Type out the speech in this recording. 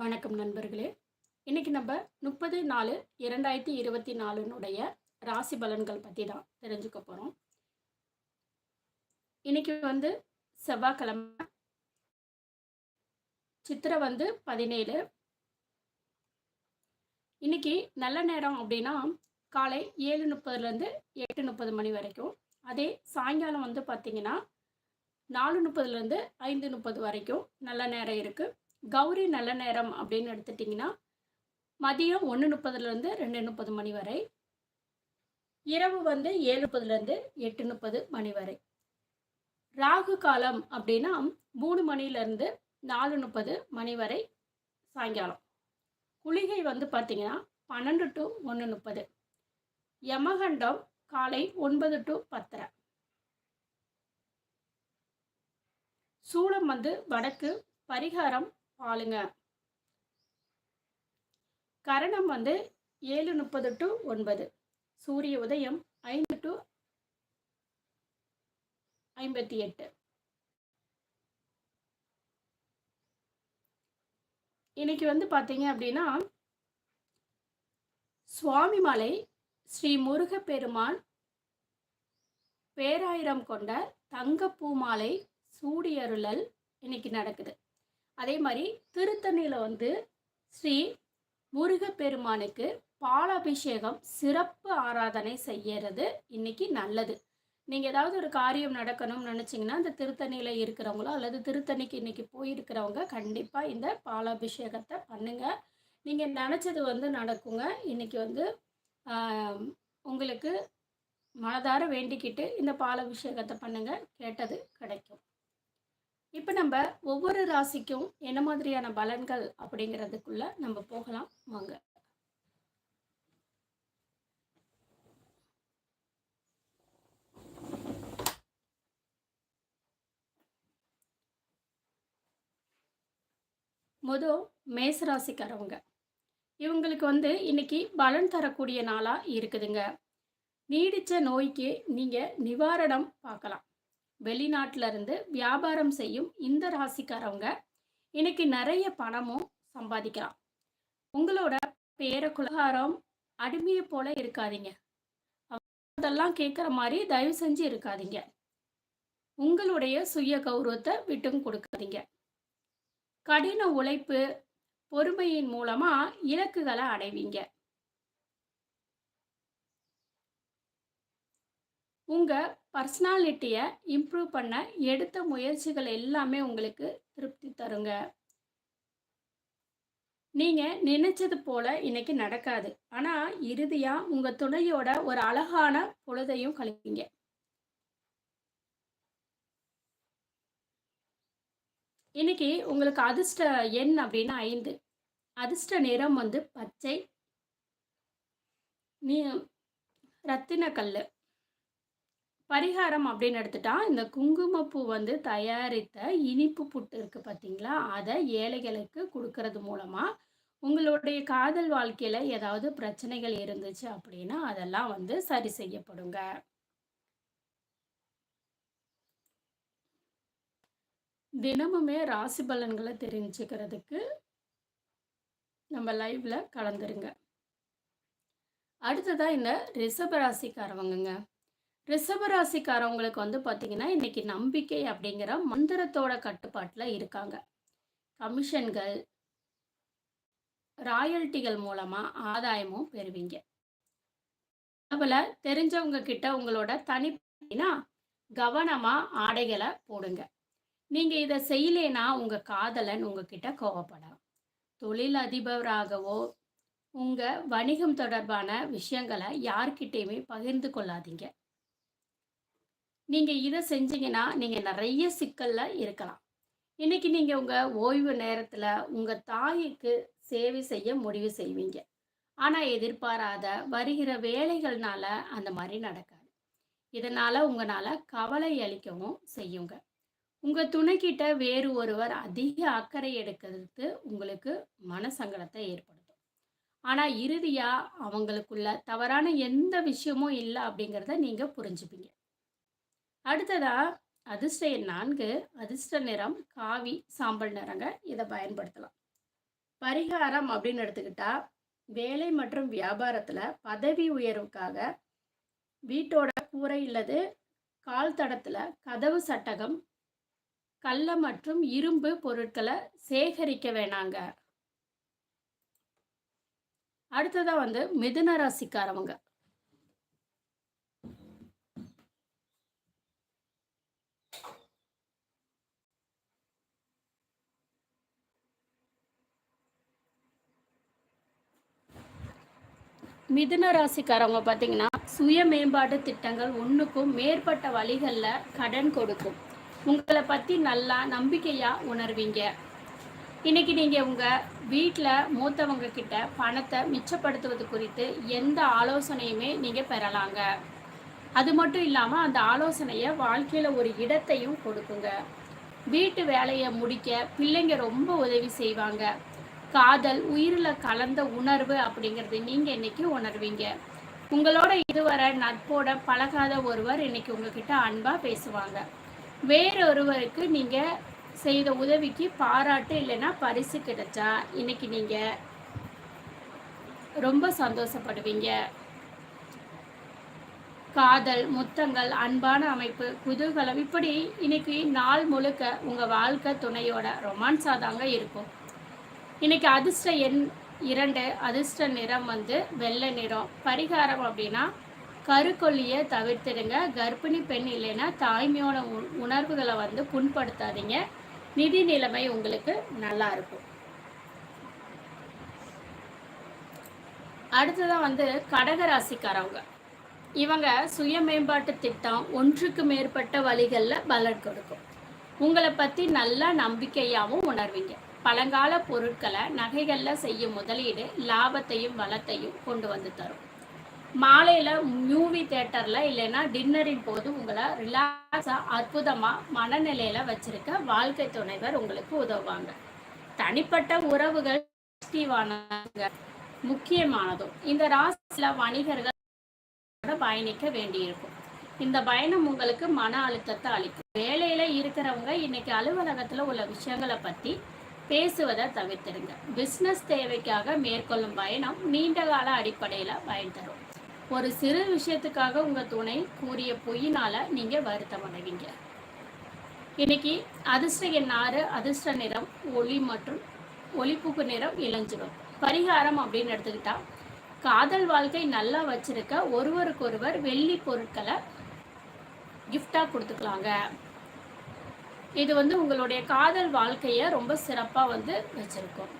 வணக்கம் நண்பர்களே. இன்னைக்கு நம்ம முப்பது நாலு இரண்டாயிரத்தி இருபத்தி நாலுனுடைய ராசி பலன்கள் பற்றி தான் தெரிஞ்சுக்க போகிறோம் இன்னைக்கு வந்து செவ்வாய்க்கிழமை. சித்திரை வந்து பதினேழு. இன்னைக்கு நல்ல நேரம் அப்படின்னா காலை ஏழு முப்பதுலேருந்து எட்டு முப்பது மணி வரைக்கும். அதே சாயங்காலம் வந்து பார்த்திங்கன்னா நாலு முப்பதுலேருந்து ஐந்து முப்பது வரைக்கும் நல்ல நேரம் இருக்குது கௌரி நல்ல நேரம் அப்படின்னு எடுத்துட்டிங்கன்னா மதியம் ஒன்று முப்பதுலேருந்து ரெண்டு முப்பது மணி வரை இரவு வந்து ஏழு முப்பதுலேருந்து எட்டு முப்பது மணி வரை. ராகு காலம் அப்படின்னா மூணு மணிலேருந்து நாலு முப்பது மணி வரை சாயங்காலம். குளிகை வந்து பார்த்திங்கன்னா பன்னெண்டு டு ஒன்று முப்பது. யமகண்டம் காலை ஒன்பது டு பத்தரை. சூளம் வந்து வடக்கு பரிகாரம் பாலுங்க. கரணம் வந்து ஏழு முப்பது டு ஒன்பது. சூரிய உதயம் ஐந்து டு ஐம்பத்தி எட்டு. இன்னைக்கு வந்து பார்த்தீங்க அப்படின்னா சுவாமிமலை ஸ்ரீ முருகப்பெருமான் பேராயிரம் கொண்ட தங்கப்பூ மாலை சூடியருளல் இன்னைக்கு நடக்குது. அதே மாதிரி திருத்தணியில் வந்து ஸ்ரீ முருகப்பெருமானுக்கு பாலாபிஷேகம் சிறப்பு ஆராதனை செய்யறது இன்னைக்கு நல்லது. நீங்கள் ஏதாவது ஒரு காரியம் நடக்கணும்னு நினச்சிங்கன்னா இந்த திருத்தணியில் இருக்கிறவங்களோ அல்லது திருத்தணிக்கு இன்றைக்கி போயிருக்கிறவங்க கண்டிப்பாக இந்த பாலாபிஷேகத்தை பண்ணுங்கள் நீங்கள் நினச்சது வந்து நடக்குங்க. இன்றைக்கி வந்து உங்களுக்கு மனதார வேண்டிக்கிட்டு இந்த பாலாபிஷேகத்தை பண்ணுங்கள் கேட்டது கிடைக்கும். இப்போ நம்ம ஒவ்வொரு ராசிக்கும் என்ன மாதிரியான பலன்கள் அப்படிங்கிறதுக்குள்ள நம்ம போகலாம். வாங்க. முதல் மேச ராசிக்காரவங்க. இவங்களுக்கு வந்து இன்னைக்கு பலன் தரக்கூடிய நாளாக இருக்குதுங்க. நீடித்த நோய்க்கு நீங்கள் நிவாரணம் பார்க்கலாம். வெளிநாட்டுல இருந்து வியாபாரம் செய்யும் இந்த ராசிக்காரவங்க இன்னைக்கு நிறைய பணமும் சம்பாதிக்கலாம். உங்களோட பேர குலகாரம் அடிமையை போல இருக்காதீங்க. அதெல்லாம் கேட்குற மாதிரி தயவு செஞ்சு இருக்காதீங்க. உங்களுடைய சுய கௌரவத்தை விட்டும் கொடுக்காதீங்க. கடின உழைப்பு பொறுமையின் மூலமாக இலக்குகளை அடைவீங்க. உங்கள் பர்சனாலிட்டியை இம்ப்ரூவ் பண்ண எடுத்த முயற்சிகள் எல்லாமே உங்களுக்கு திருப்தி தருங்க. நீங்கள் நினைச்சது போல் இன்னைக்கு நடக்காது. ஆனால் இறுதியாக உங்கள் துணையோட ஒரு அழகான பொழுதையும் கழிப்பீங்க. இன்னைக்கு உங்களுக்கு அதிர்ஷ்ட எண் அப்படின்னா ஐந்து. அதிர்ஷ்ட நிறம் வந்து பச்சை. நீ ரத்தினக்கல் பரிகாரம் அப்படின்னு எடுத்துட்டா இந்த குங்குமப்பூ வந்து தயாரித்த இனிப்பு புட்டு இருக்கு பார்த்தீங்களா அதை ஏழைகளுக்கு கொடுக்கறது மூலமா உங்களுடைய காதல் வாழ்க்கையில ஏதாவது பிரச்சனைகள் இருந்துச்சு அப்படின்னா அதெல்லாம் வந்து சரி செய்யப்படுங்க. தினமுமே ராசி பலன்களை தெரிஞ்சுக்கிறதுக்கு நம்ம லைவ்ல கலந்துருங்க. அடுத்ததாக இந்த ரிஷப ராசிக்காரவங்கங்க. ரிஷபராசிக்காரவங்களுக்கு வந்து பார்த்தீங்கன்னா இன்றைக்கி நம்பிக்கை அப்படிங்கிற மந்திரத்தோட கட்டுப்பாட்டில் இருக்காங்க. கமிஷன்கள் ராயல்ட்டிகள் மூலமாக ஆதாயமும் பெறுவீங்க. அதுபோல் தெரிஞ்சவங்க கிட்ட உங்களோட தனிப்பா கவனமாக ஆடைகளை போடுங்க. நீங்கள் இதை செய்யலைன்னா உங்கள் காதலன் உங்ககிட்ட கோவப்படலாம். தொழில் அதிபராகவோ உங்கள் வணிகம் தொடர்பான விஷயங்களை யார்கிட்டயுமே பகிர்ந்து கொள்ளாதீங்க. நீங்கள் இதை செஞ்சீங்கன்னா நீங்கள் நிறைய சிக்கலில் இருக்கலாம். இன்னைக்கு நீங்கள் உங்கள் ஓய்வு நேரத்தில் உங்கள் தாய்க்கு சேவை செய்ய முடிவு செய்வீங்க. ஆனால் எதிர்பாராத வருகிற வேலைகள்னால அந்த மாதிரி நடக்காது. இதனால் உங்களால் கவலை அளிக்கவும் செய்யுங்க. உங்கள் துணைக்கிட்ட வேறு ஒருவர் அதிக அக்கறை எடுக்கிறது உங்களுக்கு மனசங்கடத்தை ஏற்படுத்தும். ஆனால் இறுதியாக அவங்களுக்குள்ள தவறான எந்த விஷயமும் இல்லை அப்படிங்கிறத நீங்கள் புரிஞ்சுப்பீங்க. அடுத்ததா அதிர்ஷ்ட எண் நான்கு அதிர்ஷ்ட நிறம் காவி சாம்பல் நிறங்க இதை பயன்படுத்தலாம். பரிகாரம் அப்படின்னு எடுத்துக்கிட்டா வேலை மற்றும் வியாபாரத்தில் பதவி உயர்வுக்காக வீட்டோட கூரை இல்லது கால் தடத்தில் கதவு சட்டகம் கல்ல மற்றும் இரும்பு பொருட்களை சேகரிக்க வேணாங்க. அடுத்ததாக வந்து மிதுன ராசிக்காரவங்க. மிதுன ராசிக்காரவங்க பார்த்தீங்கன்னா சுய மேம்பாட்டு திட்டங்கள் ஒன்றுக்கும் மேற்பட்ட வழிகளில் கடன் கொடுக்கும். உங்களை பற்றி நல்லா நம்பிக்கையாக உணர்வீங்க. இன்னைக்கு நீங்கள் உங்கள் வீட்டில் மூத்தவங்க கிட்ட பணத்தை மிச்சப்படுத்துவது குறித்து எந்த ஆலோசனையுமே நீங்கள் பெறலாங்க. அது மட்டும் இல்லாமல் அந்த ஆலோசனையை வாழ்க்கையில் ஒரு இடத்தையும் கொடுக்குங்க. வீட்டு வேலையை முடிக்க பிள்ளைங்க ரொம்ப உதவி செய்வாங்க. காதல் உயிரில் கலந்த உணர்வு அப்படிங்கிறது நீங்கள் இன்னைக்கு உணர்வீங்க? உங்களோட இதுவரை நட்போட பழகாத ஒருவர் இன்னைக்கு உங்ககிட்ட அன்பாக பேசுவாங்க. வேறொருவருக்கு நீங்கள் செய்த உதவிக்கு பாராட்டு இல்லைன்னா பரிசு கிடைச்சா இன்னைக்கு நீங்கள் ரொம்ப சந்தோஷப்படுவீங்க. காதல் முத்தங்கள் அன்பான அமைப்பு குதூகலம் இப்படி இன்னைக்கு நாள் முழுக்க உங்கள் வாழ்க்கை துணையோட ரொமான்ஸாக தாங்க இருக்கும். இன்னைக்கு அதிர்ஷ்ட எண் இரண்டு அதிர்ஷ்ட நிறம் வந்து வெள்ளை நிறம். பரிகாரம் அப்படின்னா கருக்கொல்லியை தவிர்த்துடுங்க. கர்ப்பிணி பெண் இல்லைன்னா தாய்மையோட உ- உணர்வுகளை வந்து புண்படுத்தாதீங்க. நிதி நிலைமை உங்களுக்கு நல்லா இருக்கும். அடுத்ததான் வந்து கடக ராசிக்காரவங்க. இவங்க சுய மேம்பாட்டு திட்டம் ஒன்றுக்கு மேற்பட்ட வழிகளில் பலன் கொடுக்கும். உங்களை பற்றி நல்லா நம்பிக்கையாகவும் உணர்வீங்க. பழங்கால பொருட்களை நகைகளில் செய்யும் முதலீடு லாபத்தையும் வளத்தையும் கொண்டு வந்து தரும். மாலையில் மூவி தேட்டரில் இல்லைன்னா டின்னரின் போது உங்களை ரிலாக்ஸாக அற்புதமாக மனநிலையில் வச்சிருக்க வாழ்க்கை துணைவர் உங்களுக்கு உதவுவாங்க. தனிப்பட்ட உறவுகள் முக்கியமானதும். இந்த ராசியில் வணிகர்கள் பயணிக்க வேண்டியிருக்கும். இந்த பயணம் உங்களுக்கு மன அழுத்தத்தை அளிக்கும். வேலையில் இருக்கிறவங்க இன்னைக்கு அலுவலகத்தில் உள்ள விஷயங்களை பற்றி பேசுவதை தவிர்த்திடுங்க. பிஸ்னஸ் தேவைக்காக மேற்கொள்ளும் பயணம் நீண்ட கால அடிப்படையில் பயன் தரும். ஒரு சிறு விஷயத்துக்காக உங்கள் துணை கூறிய பொய்யினால் நீங்கள் வருத்தம் அடைவீங்க. இன்னைக்கு அதிர்ஷ்ட எண் ஆறு அதிர்ஷ்ட நிறம் ஒளி மற்றும் ஒளிப்புக்கு நிறம் இளஞ்சிவம். பரிகாரம் அப்படின்னு எடுத்துக்கிட்டா காதல் வாழ்க்கை நல்லா வச்சிருக்க ஒருவருக்கொருவர் வெள்ளி பொருட்களை கிஃப்டாக கொடுத்துக்கலாங்க. இது வந்து உங்களுடைய காதல் வாழ்க்கையை ரொம்ப சிறப்பாக வந்து வச்சுருக்கோம்.